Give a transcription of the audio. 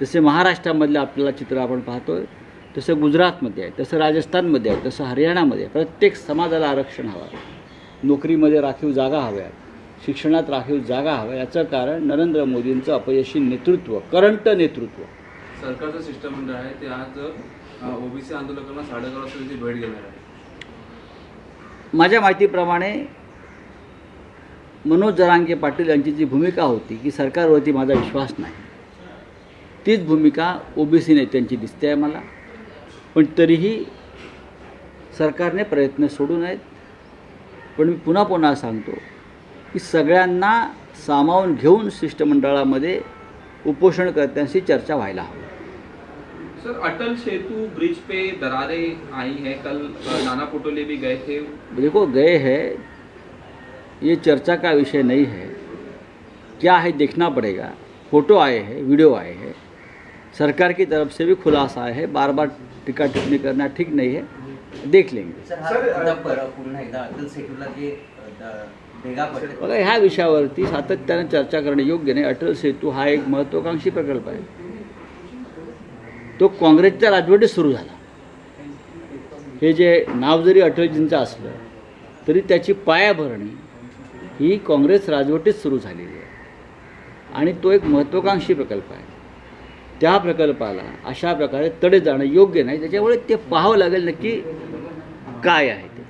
जसे महाराष्ट्रामधलं आपल्याला चित्र आपण पाहतोय तसं गुजरातमध्ये आहे तसं राजस्थानमध्ये आहे तसं हरियाणामध्ये आहे. प्रत्येक समाजाला आरक्षण हवं आहे. नोकरीमध्ये राखीव जागा हव्यात शिक्षणात राखीव जागा हव्या याचं कारण नरेंद्र मोदींचं अपयशी नेतृत्व करंट नेतृत्व. सरकारचं शिष्टमंडळ आहे ते आज ओबीसी आंदोलकांना वाजता त्याची भेट घेणार आहे. माझ्या माहितीप्रमाणे मनोज जरांगे पाटील यांची जी भूमिका होती की सरकारवरती माझा विश्वास नाही. तीच भूमिका ओबीसी नेत्यांची दिसते आहे मला. पण तरीही सरकारने प्रयत्न सोडू नयेत. पण मी पुन्हा पुन्हा सांगतो की सगळ्यांना सामावून घेऊन शिष्टमंडळामध्ये उपोषणकर्त्यांशी चर्चा व्हायला हवी. सर अटल सेतु ब्रिज पे दरारें आई हैं कल नाना पटोले भी गए थे। देखो गए हैं ये चर्चा का विषय नहीं है। क्या है देखना पड़ेगा। फोटो आए हैं वीडियो आए हैं। सरकार की तरफ से भी खुलासा है बार बार टीका टिप्पणी करना ठीक नहीं है देख लेंगे। बघा ह्या विषयावरती सातत्याने चर्चा करणे योग्य नाही. अटल सेतू हा एक महत्त्वाकांक्षी प्रकल्प आहे. तो काँग्रेसच्या राजवटीत सुरू झाला. हे जे नाव जरी अटलजींचं असलं तरी त्याची पायाभरणी ही काँग्रेस राजवटीत सुरू झालेली आहे. आणि तो एक महत्त्वाकांक्षी प्रकल्प आहे. त्या प्रकल्पाला अशा प्रकारे तडे जाणं योग्य नाही. त्याच्यामुळे ते पाहावं लागेल नक्की काय आहे ते.